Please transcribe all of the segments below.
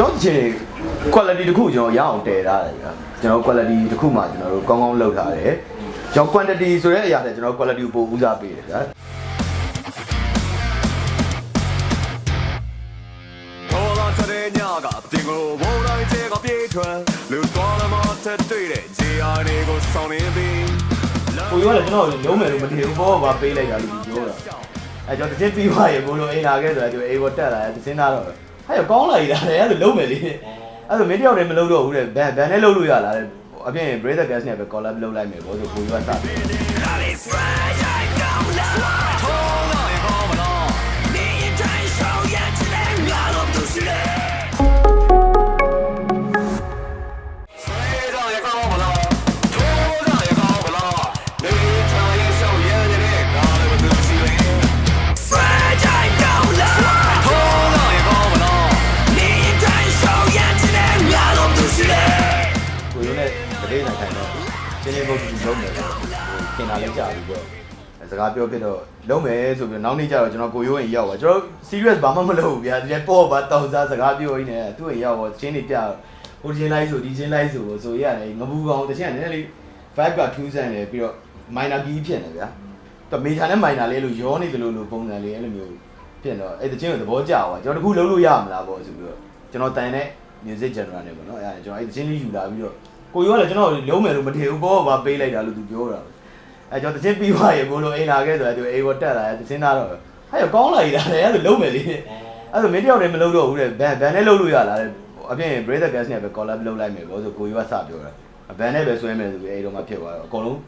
ကျွန်တော်တချင် quality တစ်ခုကျွန်တော်ရအောင်တည်ထားတယ်ဗျာကျွန်တော် quality တစ်ခုမှကျွန်တော်တို့ကောင်းကောင်းလုပ်ထားတယ်ကျွန်တော် quantity ဆိုတဲ့အရာနဲ့ကျွန်တော် quality ကိုပိုဦးစားပေးတယ်ဗျာ ကတင်ကိုဝုန်းတိုင်းချေကပြေးထွက်လူတော်လမတက်တွေ့တဲ့ဂျီအာတွေကိုဆောင်းနေပြီကိုရောလည်းကျွန်တော်လုံးမယ်လို့မထင်ဘူးဘောကပေးလိုက်တာလို့ပြောတာအဲကျွန်တော်တချင်းပြီးသွားရေဘိုးလိုအိမ်လာခဲ့ဆိုတာကျွန်တော်အေဘောတက်လာတယ်တချင်းသားတော့ ဟဲ့ရောကောင်းလာရတာလေအဲ့လိုလုံးမယ်လေအဲ့လိုမင်းတယောက်တည်းမလုံးတော့ဘူးတဲ့ဘန်ဘန်နဲ့လုံးလို့ရလားတဲ့အပြင် Brother Gas နဲ့ပဲ collab လုပ်လိုက်မယ်ဘောဆိုကိုရောစတယ် ခင်လာလိုက်ကြပြီပေါ့စကားပြောပြတော့လုံးမယ်ဆိုပြီးနောက်နေ့ကျတော့ကျွန်တော်ကိုရုံးရင်ရောက်ပါကျွန်တော် serious ဘာမှမလုပ်ဘူးဗျာဒီပေါ့ပါတောင်းစားစကားပြောရင်းနဲ့သူ့ရင်ရောက်တော့ချင်းနေပြဟိုချင်းလိုက်ဆိုဒီချင်းလိုက်ဆိုဆိုရတယ်ငပူကောင်တချင်းကလည်းနည်းနည်းလေး vibe ကထူးဆန်းတယ်ပြီးတော့ minor key ဖြစ်နေဗျာတော့ major နဲ့ minor လေးလို့ရောနေတယ်လို့လို့ပုံစံလေးအဲ့လိုမျိုးဖြစ်တော့အဲ့တချင်းကိုသဘောကျသွားကျွန်တော်တခုလုံးလို့ရမလားပေါ့ဆိုပြီးတော့ကျွန်တော်တန်တဲ့ music genre နဲ့ပေါ့နော်အဲ့ဒါကျွန်တော်အဲ့တချင်းလေးယူလာပြီးတော့ကိုရောကလည်းကျွန်တော်လုံးမယ်လို့မထင်ဘူးဘောဘာပေးလိုက်တာလို့သူပြောတာ အဲကျွန်တော်တချင်းပြီးသွားရေဘိုးလိုအိမ်လာခဲ့ဆိုတော့သူအိမ်ပေါ်တက်လာတယ်တချင်းသားတော့ဟဲ့ရောကောင်းလာရတာလေအဲ့လိုလုံးမယ်လေအဲ့လိုမင်းတယောက်တည်းမလုံးတော့ဘူးတဲ့ဘန်ဘန်နဲ့လုံးလို့ရလားတဲ့အပြင် Brother Gas နဲ့ပဲ collab လုပ်လိုက်မယ်ဘောဆိုကိုရောကစပြောတာဘန်နဲ့ပဲဆွဲမယ်ဆိုပြီးအဲ့တော့မှဖြစ်သွားတော့အကုန်လုံး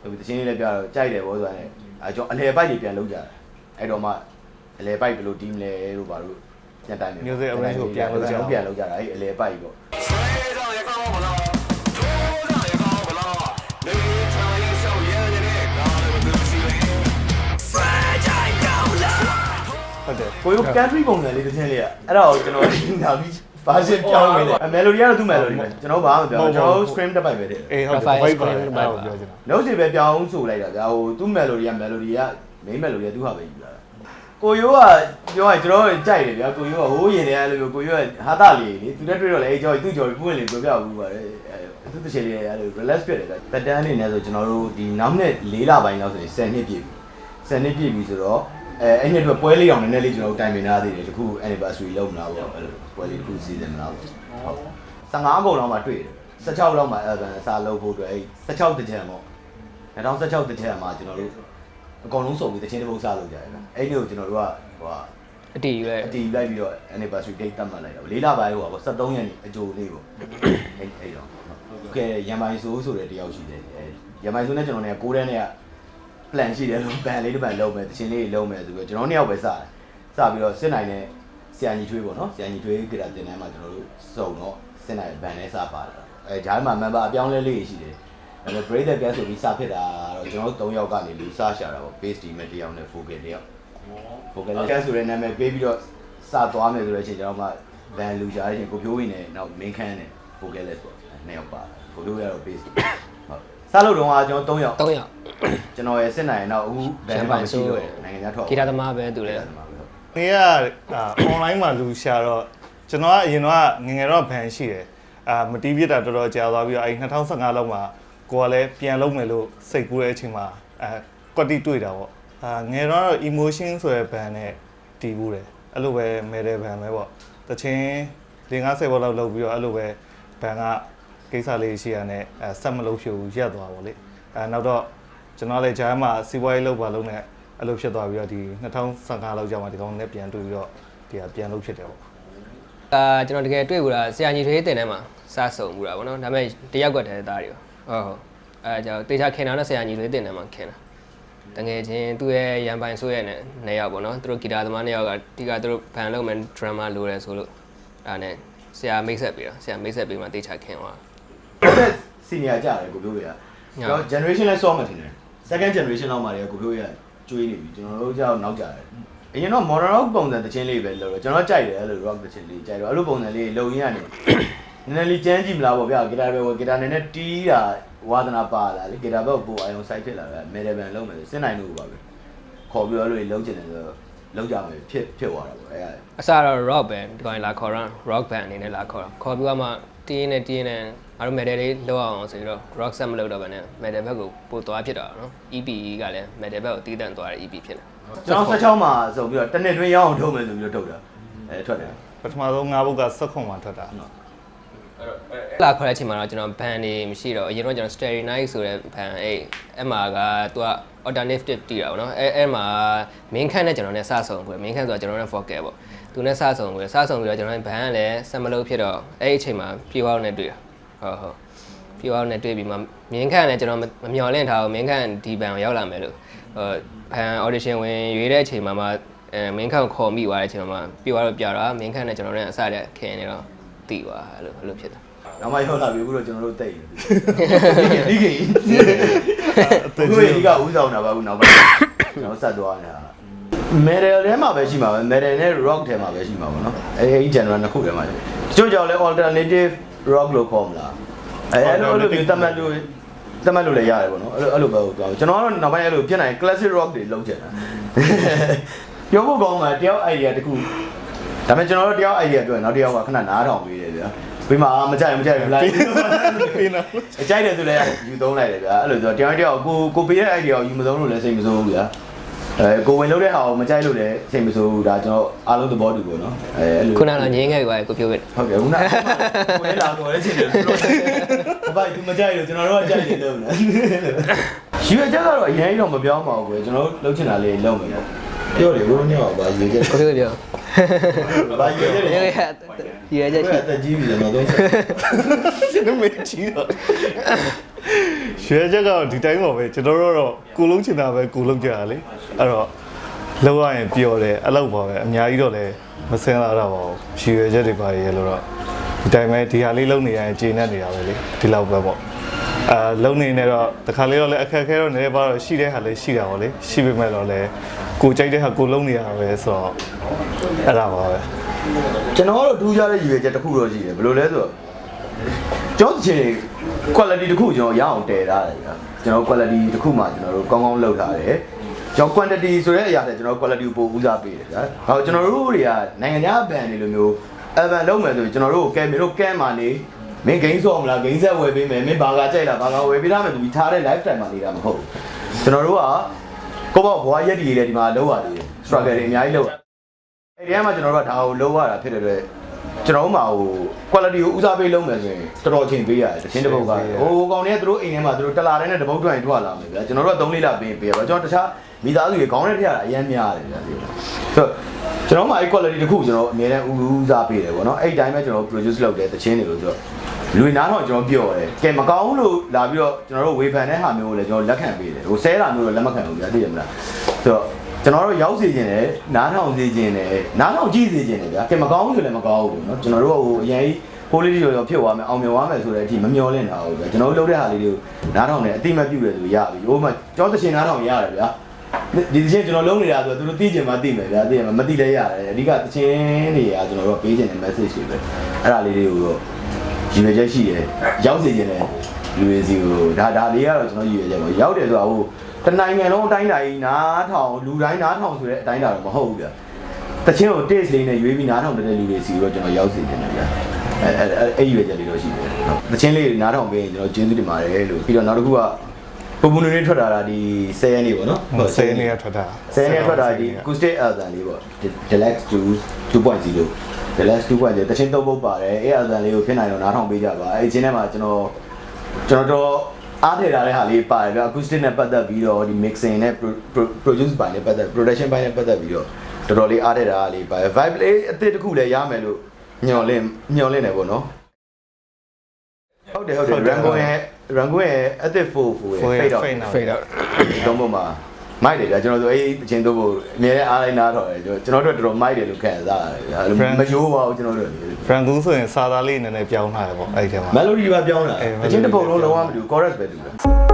ဟိုတချင်းလေးလည်းပြတော့ကြိုက်တယ်ဘောဆိုရင်အဲကျွန်တော်အလဲပိုက်တွေပြန်လုပ်ကြတယ်အဲ့တော့မှအလဲပိုက်ဘယ်လိုတီးမလဲလို့ပါလို့ပြန်တိုင်းမယ် Music arrange ကိုပြန်လုပ်ကြအောင်ပြန်လုပ်ကြတာအဲ့အလဲပိုက်ပေါ့ ဟုတ်တယ်ကိုရုပ် country ပုံစံလေးတစ်ချင်းလေးอ่ะအဲ့ဒါကိုကျွန်တော်လာပြီး version ပြောင်းနေတယ်အ melody ကတော့သူ့ melody ပဲကျွန်တော်ဘာမှမပြောဘူးကျွန်တော် scream တစ်ပိုက်ပဲတည်းအေးဟုတ်တယ် Profile vibe ပါ screen အဲ့တစ်ပိုဒါက်ပါကိုပြောချင်တာ note တွေပဲပြောင်းဆိုလိုက်တာဗျာဟိုသူ့ melody က melody က main melody ကသူ့ဟာပဲယူလာတာကိုရိုးကပြောရရင်ကျွန်တော်ကြိုက်တယ်ဗျာကိုရိုးကဟိုးရင်တည်းအဲ့လိုမျိုးကိုရိုးကဟာတာလေးလေသူနဲ့တွေ့တော့လေအေးကြောသူ့ကြောပွင့်လေပြောပြဘူးပါတယ်အဲသူတစ်ချိန်လေးအဲ့လို relax ဖြစ်တယ်ဗျတက်တန်းအနေနဲ့ဆိုကျွန်တော်တို့ဒီနောက်နှစ်၄လပိုင်းလောက်ဆိုရင်10နှစ်ပြည့်ပြီ10နှစ်ပြည့်ပြီဆိုတော့ အဲအဲ့ဒီအတွက်ပွဲလေးအောင်နည်းနည်းလေးကျွန်တော်တိုင်ပင်ထားသေးတယ်တခု anniversary လုပ်မလားပေါ့အဲ့လိုပွဲလေးတစ်ခုစီစဉ်မလားပေါ့ဟုတ်15ကုန်လောက်မှတွေ့တယ်16လောက်မှအဲ့ဒါစာလုပ်ဖို့အတွက်အဲ့16တကြံပေါ့2016တကြံမှာကျွန်တော်တို့အကုန်လုံးစုံပြီးတခြင်းတစ်ပုဒ်စလုပ်ကြရတယ်အဲ့ဒီကိုကျွန်တော်တို့ကဟိုကအတီပဲအတီလိုက်ပြီးတော့ anniversary date သတ်မှတ်လိုက်တော့လေးလပိုင်းဟိုကပေါ့73ရက်နေ့အကြိုလေးပေါ့အဲ့အဲ့တော့ဟုတ်ကဲ့ရန်ပိုင်းဆိုးဆိုတဲ့တယောက်ရှိတယ်အဲရန်ပိုင်းဆိုးနဲ့ကျွန်တော်နဲ့ကိုးတန်းနဲ့က plan ရှိတယ်လို့ ban လေးတစ်ပတ်လုံးမယ်တချင်းလေးလုံးမယ်ဆိုပြီးကျွန်တော်နှစ်ယောက်ပဲစတယ်စပြီးတော့စစ်နိုင်တဲ့ဆရာကြီးထွေးပေါ့နော်ဆရာကြီးထွေးကြတာတင်တန်းမှာကျွန်တော်တို့စုံတော့စစ်နိုင် ban နဲ့စပါတယ်အဲဂျားမှာ member အပြောင်းလဲလေးရှိတယ်အဲ break the gas ဆိုပြီးစဖြစ်တာတော့ကျွန်တော်တို့3ယောက်ကနေလူစရှာတာပေါ့ base team နဲ့တစ်ယောက်နဲ့ focal တစ်ယောက် focal gas ဆိုတဲ့နာမည်ပေးပြီးတော့စသွားမယ်ဆိုတဲ့အချိန်ကျွန်တော်မှ ban လူကြားတဲ့အချိန်ကိုပြိုးဝင်နေနောက် main ခန်းနဲ့ focal less ပေါ့နှစ်ယောက်ပါကိုပြိုးရတော့ base ဟုတ်စလို့တော့ကျွန်တော်3ယောက်3ယောက် ကျွန်တော်ရဲ့စစ်နိုင်တော့အခုဘယ်မှာမရှိတော့နိုင်ငံခြားထွက်ဂီတာသမားပဲသူလည်းသမားပဲဟုတ်နေကအာ online မှာလူရှာတော့ကျွန်တော်ကအရင်တော့ငယ်ငယ်တော့ဘန်ရှိတယ်အာမတီးပြစ်တာတော်တော်ကြာသွားပြီးတော့အဲ2015လောက်မှာကိုကလည်းပြန်လုပ်မယ်လို့စိတ်ကူးတဲ့အချိန်မှာအဲကွက်တီတွေ့တာပေါ့အာငယ်တော့ emotion ဆိုတဲ့ဘန်နဲ့တီးဘူးတယ်အဲ့လိုပဲမဲတဲ့ဘန်ပဲပေါ့တချင်း50ဘောလောက်လုပ်ပြီးတော့အဲ့လိုပဲဘန်ကကိစ္စလေးရှိရတဲ့အဲဆက်မလုပ်ဖြစ်ဘူးရက်သွားပါလေအဲနောက်တော့ ကျွန်တော်လည်းဂျားမှာစီးပွားရေးလုပ်ပါလို့ ਨੇ အဲ့လိုဖြစ်သွားပြီးတော့ဒီ2015လောက်ကြာမှဒီကောင်နဲ့ပြန်တွေ့ပြီးတော့ဒီကပြန်လုပ်ဖြစ်တယ်ပေါ့အာကျွန်တော်တကယ်တွေ့ဘူးလားဆရာညီထွေးတင်ထဲမှာစဆုံဘူးတာဗောနော်ဒါပေမဲ့တယောက်ကွက်တည်းသားတွေဟုတ်ဟုတ်အဲကြောင့်တေချာခင်တာနဲ့ဆရာညီထွေးတင်ထဲမှာခင်တာတကယ်ချင်းသူ့ရဲ့ရန်ပိုင်ဆိုးရဲ့နဲ့နှစ်ယောက်ဗောနော်သူတို့ဂီတာသမားနှစ်ယောက်ကဒီကသူတို့ဘန်လုပ်မယ်ဒရမ်မာလိုတယ်ဆိုလို့ဒါနဲ့ဆရာမိတ်ဆက်ပြီးတော့ဆရာမိတ်ဆက်ပြီးမှတေချာခင်သွားအဲ့ဒါ senior ကြတယ်ကိုပြောရကျွန်တော် generation နဲ့ saw မှထင်တယ် second generation လောက်မှလည်းကိုပြောရကျွေးနေပြီကျွန်တော်တို့ကြောက်နောက်ကြတယ်အရင်တော့ modern rock ပုံစံတချင်းလေးပဲလုပ်တော့ကျွန်တော်ကြိုက်တယ်အဲ့လို rock တချင်းလေးကြိုက်တော့အဲ့လိုပုံစံလေးလုံရင်းကနေနည်းနည်းလေးကြမ်းကြည့်မလားပေါ့ဗျာဂီတာပဲဝယ်ဂီတာနည်းနည်းတီးတာဝါသနာပါလာလေဂီတာဘက်ကိုပို့အောင်စိုက်ဖြစ်လာတယ်မေဒယ်ဘန်လုံးမယ်စစ်နိုင်လို့ပါပဲခေါ်ပြီးတော့အဲ့လိုလုံးချင်တယ်ဆိုတော့လောက်ကြမယ်ဖြစ်ဖြစ်သွားတာပေါ့အဲ့ဒါအစတော့ rock band ဒီကောင်လာခေါ်ရ rock band အနေနဲ့လာခေါ်တာခေါ်ပြီးတော့မှတင်းနဲ့တင်းနဲ့ အားလုံး metal လေးလောက်အောင်ဆိုပြီးတော့ rock set မလုပ်တော့ဘဲနဲ့ metal ဘက်ကိုပို့သွားဖြစ်တာနော် EP ကလည်း metal ဘက်ကိုတီးတန့်သွားတဲ့ EP ဖြစ်တယ်ကျွန်တော်16မှာဆိုပြီးတော့တစ်နှစ်တွင်းရအောင်ထုတ်မယ်ဆိုပြီးတော့ထုတ်တာအဲထွက်တယ်ပထမဆုံး၅ဘုတ်ကစက်ခွန်မှာထွက်တာလာခေါ်တဲ့အချိန်မှာတော့ကျွန်တော် band တွေမရှိတော့အရင်တော့ကျွန်တော် Starry Night ဆိုတဲ့ band အဲ့အဲ့မှာကသူက alternative တီးတာပေါ့နော်အဲ့အဲ့မှာ main ခန့်နဲ့ကျွန်တော်နဲ့စဆုံခွဲ main ခန့်ဆိုတာကျွန်တော်နဲ့ vocal ပေါ့သူနဲ့စဆုံခွဲစဆုံပြီးတော့ကျွန်တော် band ကလည်းဆက်မလို့ဖြစ်တော့အဲ့ဒီအချိန်မှာပြေဝအောင်နဲ့တွေ့တာ ဟုတ်ဟုတ်ပြေဝအောင်နဲ့တွေ့ပြီးမှ main ခန့်နဲ့ကျွန်တော်မမျော်လင့်ထားဘူး main ခန့်ဒီ band ကိုရောက်လာမယ်လို့ဟို band audition ဝင်ရွေးတဲ့အချိန်မှာမှအဲ main ခန့်ကိုခေါ်မိသွားတဲ့အချိန်မှာမှပြေဝတော့ပြတာ main ခန့်နဲ့ကျွန်တော်နဲ့အစတဲ့ခင်နေတော့တီးသွားအဲ့လိုအဲ့လိုဖြစ်တာနောက်မှရောက်လာပြီအခုတော့ကျွန်တော်တို့တိတ်နေဒီကိအခုဒီကဦးဆောင်တာပါအခုနောက်ပိုင်းကျွန်တော်ဆက်သွားနေတာ metal ထဲမှာပဲရှိမှာပဲ metal နဲ့ rock ထဲမှာပဲရှိမှာပေါ့နော်အဲဒီ genre နှစ်ခုထဲမှာတချို့ကြောင့်လဲ alternative rock လို့ခေါ်မလားအဲအဲ့လိုအဲ့လိုမျိုးတတ်မှတ်လို့တတ်မှတ်လို့လည်းရတယ်ပေါ့နော်အဲ့လိုအဲ့လိုပဲဟုတ်သွားကျွန်တော်ကတော့နောက်ပိုင်းအဲ့လိုဖြစ်နိုင် classic rock တွေလုံးချင်တာပြောဖို့ကောင်းမှာတယောက် idea တခုဒါပေမဲ့ကျွန်တော်တို့တယောက် idea ပြောရင်နောက်တယောက်ကခဏနားထောင်ပေးတယ်ဗျာပြီးမှမကြိုက်မကြိုက်ဘူးလိုက်ပေးနော်အကြိုက်တယ်ဆိုလဲယူသုံးလိုက်တယ်ဗျာအဲ့လိုဆိုတော့တရားတရားကိုကိုပေးတဲ့ idea ကိုယူမသုံးလို့လည်းစိတ်မဆိုးဘူးဗျာ အဲကိုဝင်လုပ်တဲ့ဟာကိုမကြိုက်လို့လည်းစိတ်မဆိုးဘူးဒါကျွန်တော်အားလုံးသဘောတူပေါ့နော်အဲအဲ့လိုခုနကငင်းခဲ့ပြီကိုပြောခဲ့ဟုတ်ကဲ့ခုနကကိုယ်လာကိုလည်းချင်းတယ်ဘာဘာသူမကြိုက်လို့ကျွန်တော်တို့ကကြိုက်တယ်လို့နော်ယူရချက်ကတော့အရင်တော့မပြောင်းပါဘူးကွယ်ကျွန်တော်တို့လုပ်ချင်တာလေးလုပ်မယ်ပေါ့ပြောတယ်ဘုန်းကြီးကဘာယူချက်ကိုပြောပြောဘာယူချက်ရေလဲရရေချက်ရှိအသက်ကြီးပြီကျွန်တော်သုံးဆက်ကျွန်တော်မေးကြည့်တော့ ရွှေချက်ကတော့ဒီတိုင်းပါပဲကျွန်တော်တို့တော့ကိုလုံးချင်တာပဲကိုလုံးကြတာလေအဲ့တော့လောက်ရရင်ပျော်တယ်အဲ့လောက်ပါပဲအများကြီးတော့လည်းမစင်လာတော့ပါဘူးရွှေချက်တွေပါရေလို့တော့ဒီတိုင်းပဲဒီဟာလေးလုံးနေရရင်ကျေနပ်နေတာပဲလေဒီလောက်ပဲပေါ့အာလုံးနေနေတော့တခါလေးတော့လည်းအခက်အခဲတော့နည်းပါတော့ရှိတဲ့ဟာလေးရှိတာပေါ့လေရှိပေမဲ့တော့လည်းကိုကြိုက်တဲ့ဟာကိုလုံးနေရတာပဲဆိုတော့အဲ့ဒါပါပဲကျွန်တော်ကတော့ဒူးကြတဲ့ရည်ရွယ်ချက်တစ်ခုတော့ရှိတယ်ဘယ်လိုလဲဆိုတော့ကျောင်းချင်း quality တစ်ခုကျွန်တော်ရအောင်တည်ထားတယ်ဗျာကျွန်တော် quality တစ်ခုမှကျွန်တော်တို့ကောင်းကောင်းလုပ်ထားတယ်ကျွန်တော် quantity ဆိုတဲ့အရာနဲ့ကျွန်တော် quality ကိုပိုဦးစားပေးတယ်ဗျာဟောကျွန်တော်တို့တွေကနိုင်ငံခြားဘန်တွေလိုမျိုး event လုပ်မယ်ဆိုရင်ကျွန်တော်တို့ကဲမင်းတို့ကဲမှာနေမင်းဂိမ်းဆော့မလားဂိမ်းဆက်ဝယ်ပေးမယ်မင်းဘာကကြိုက်လားဘာကဝယ်ပေးထားမယ်သူထားတဲ့ lifestyle မှာနေတာမဟုတ်ဘူးကျွန်တော်တို့ကကိုပေါ့ဘွားရက်ဒီလေးဒီမှာလောက်ရသေးတယ် struggle တွေအများကြီးလောက်ရအဲ့ဒီကမှကျွန်တော်တို့ကဒါကိုလုံးဝတာဖြစ်တဲ့အတွက် ကျွန်တော်တို့မှာဟို quality ကိုဦးစားပေးလုံးမယ်ဆိုရင်တော်တော်ချိန်ပေးရတယ်တချင်းတစ်ပုတ်ကဟိုကောင်တွေကသူတို့အိမ်ထဲမှာသူတို့တလာတိုင်းနဲ့တပုတ်တွင်ထွက်လာမယ်ဗျာကျွန်တော်တို့က3လေးလာပေးပေးရပါကျွန်တော်တခြားမိသားစုတွေခေါင်းထဲထည့်ရတာအရင်များတယ်ဗျာဒီလိုဆိုတော့ကျွန်တော်မှအဲ့ quality တစ်ခုကျွန်တော်အများနဲ့ဦးစားပေးတယ်ဗောနော်အဲ့ဒီတိုင်းပဲကျွန်တော် produce လုပ်တယ်တချင်းတွေလို့ဆိုတော့လူနာတော့ကျွန်တော်ပြောတယ်ကဲမကောင်းလို့လာပြီးတော့ကျွန်တော်တို့ဝေဖန်တဲ့ဟာမျိုးကိုလည်းကျွန်တော်လက်ခံပေးတယ်ဟိုဆဲတာမျိုးတော့လက်မခံဘူးဗျာသိရမလားဆိုတော့ ကျွန်တော်တို့ရောက်စီခြင်းတယ်နားထောင်စီခြင်းတယ်နားထောင်ကြည့်စီခြင်းတယ်ဗျာကဲမကောင်းဘူးဆိုလည်းမကောင်းဘူးเนาะကျွန်တော်တို့ကဟိုအရင်ပိုးလေးတွေရောဖြစ်သွားမယ်အောင်မြင်သွားမယ်ဆိုတဲ့အထိမမျောလင့်တာဟုတ်ဗျာကျွန်တော်တို့လုပ်တဲ့ဟာလေးတွေကိုနားထောင်တယ်အတိမတ်ပြုတယ်ဆိုရပြီဟိုမှာကြောသရှင်နားထောင်ရတယ်ဗျာဒီသချင်းကျွန်တော်လုံးနေတာဆိုတော့သူတို့သိကြမှာသိမယ်ဗျာသိရမှာမသိလဲရတယ်အဓိကသချင်းတွေကကျွန်တော်တို့ပေးခြင်းတဲ့ message တွေပဲအဲ့ဒါလေးတွေကိုတော့ရည်ရွယ်ချက်ရှိတယ်ရောက်စီခြင်းတယ်လူတွေစီကိုဒါဒါလေးကတော့ကျွန်တော်ရည်ရွယ်ချက်ပေါ့ရောက်တယ်ဆိုတာဟို တနိုင်ငံလုံးအတိုင်းအတာကြီးနားထောင်လူတိုင်းနားထောင်ဆိုတဲ့အတိုင်းအတာတော့မဟုတ်ဘူးဗျာတချင်းကို taste လေးနဲ့ရွေးပြီးနားထောင်တဲ့လူတွေစီတော့ကျွန်တော်ရောက်စီတယ်ဗျာအဲအဲအဲ့ရွေးချက်လေးတော့ရှိတယ်တချင်းလေးနားထောင်ပေးရင်ကျွန်တော်ကျေးဇူးတင်ပါတယ်လို့ပြီးတော့နောက်တစ်ခုကပူပူနေနေထွက်လာတာဒီ10ရက်နေပေါ့နော်ဟုတ်ဆယ်နေရထွက်တာ10ရက်နေထွက်တာဒီ acoustic album လေးပေါ့ deluxe 2.0 deluxe 2.0တချင်းသုံးပုတ်ပါတယ်အဲ့ album လေးကိုဖြစ်နိုင်တော့နားထောင်ပေးကြပါအဲ့ဒီချင်းထဲမှာကျွန်တော်ကျွန်တော်တော့ အားထည့်ထားတဲ့ဟာလေးပါတယ်ဗျာ acoustic နဲ့ပတ်သက်ပြီးတော့ဒီ mixing နဲ့ produce ပိုင်းနဲ့ပတ်သက် production ပိုင်းနဲ့ပတ်သက်ပြီးတော့တော်တော်လေးအားထည့်ထားတာလေးပါတယ် vibe လေးအသစ်တစ်ခုလည်းရမယ်လို့ညှော်လင့်ညှော်လင့်နေပေါ့နော်ဟုတ်တယ်ဟုတ်တယ် Rango ရဲ့ Rango ရဲ့အသစ်4 4ရဲ့ fade out fade out တော့ပုံမှာ မိုက်တယ်ဗျာကျွန်တော်တို့အဲ့အချင်းတို့ကိုအမြဲတမ်းအားလိုက်နားတော့တယ်ကျွန်တော်တို့တော်တော်မိုက်တယ်လို့ခံစားရတယ်ဗျာအဲ့လိုမယိုးပါဘူးကျွန်တော်တို့ဖရန်ကူးဆိုရင်စာသားလေးနည်းနည်းပြောင်းလာတယ်ပေါ့အဲ့ဒီထဲမှာ melody ပါပြောင်းတာအေးအချင်းတစ်ပုံလုံးလုံးဝမတူ chorus ပဲတူတယ်